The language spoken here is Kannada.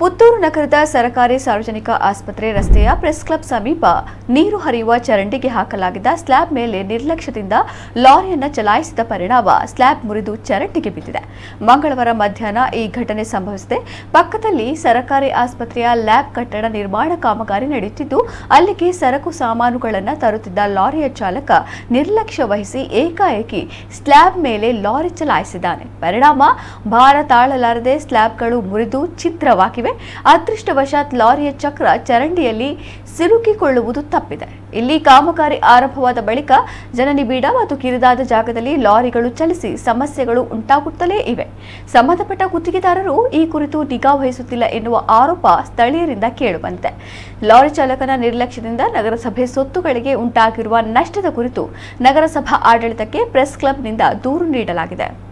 ಪುತ್ತೂರು ನಗರದ ಸರಕಾರಿ ಸಾರ್ವಜನಿಕ ಆಸ್ಪತ್ರೆ ರಸ್ತೆಯ ಪ್ರೆಸ್ ಕ್ಲಬ್ ಸಮೀಪ ನೀರು ಹರಿಯುವ ಚರಂಡಿಗೆ ಹಾಕಲಾಗಿದ್ದ ಸ್ಲ್ಯಾಬ್ ಮೇಲೆ ನಿರ್ಲಕ್ಷ್ಯದಿಂದ ಲಾರಿಯನ್ನ ಚಲಾಯಿಸಿದ ಪರಿಣಾಮ ಸ್ಲ್ಯಾಬ್ ಮುರಿದು ಚರಂಡಿಗೆ ಬಿದ್ದಿದೆ. ಮಂಗಳವಾರ ಮಧ್ಯಾಹ್ನ ಈ ಘಟನೆ ಸಂಭವಿಸಿದೆ. ಪಕ್ಕದಲ್ಲಿ ಸರಕಾರಿ ಆಸ್ಪತ್ರೆಯ ಲ್ಯಾಬ್ ಕಟ್ಟಡ ನಿರ್ಮಾಣ ಕಾಮಗಾರಿ ನಡೆಯುತ್ತಿದ್ದು, ಅಲ್ಲಿಗೆ ಸರಕು ಸಾಮಾನುಗಳನ್ನು ತರುತ್ತಿದ್ದ ಲಾರಿಯ ಚಾಲಕ ನಿರ್ಲಕ್ಷ್ಯ ವಹಿಸಿ ಏಕಾಏಕಿ ಸ್ಲ್ಯಾಬ್ ಮೇಲೆ ಲಾರಿ ಚಲಾಯಿಸಿದ್ದಾನೆ. ಪರಿಣಾಮ ಭಾರ ತಾಳಲಾರದೆ ಸ್ಲ್ಯಾಬ್ಗಳು ಮುರಿದು ಛಿದ್ರವಾಗಿವೆ ಅದೃಷ್ಟವಶಾತ್ ಲಾರಿಯ ಚಕ್ರ ಚರಂಡಿಯಲ್ಲಿ ಸಿಲುಕಿಕೊಳ್ಳುವುದು ತಪ್ಪಿದೆ. ಇಲ್ಲಿ ಕಾಮಗಾರಿ ಆರಂಭವಾದ ಬಳಿಕ ಜನನಿಬಿಡ ಮತ್ತು ಕಿರಿದಾದ ಜಾಗದಲ್ಲಿ ಲಾರಿಗಳು ಚಲಿಸಿ ಸಮಸ್ಯೆಗಳು ಉಂಟಾಗುತ್ತಲೇ ಇವೆ. ಸಂಬಂಧಪಟ್ಟ ಗುತ್ತಿಗೆದಾರರು ಈ ಕುರಿತು ನಿಗಾ ವಹಿಸುತ್ತಿಲ್ಲ ಎನ್ನುವ ಆರೋಪ ಸ್ಥಳೀಯರಿಂದ ಕೇಳುವಂತೆ. ಲಾರಿ ಚಾಲಕನ ನಿರ್ಲಕ್ಷ್ಯದಿಂದ ನಗರಸಭೆ ಸೊತ್ತುಗಳಿಗೆ ಉಂಟಾಗಿರುವ ನಷ್ಟದ ಕುರಿತು ನಗರಸಭಾ ಆಡಳಿತಕ್ಕೆ ಪ್ರೆಸ್ ಕ್ಲಬ್ನಿಂದ ದೂರು ನೀಡಲಾಗಿದೆ.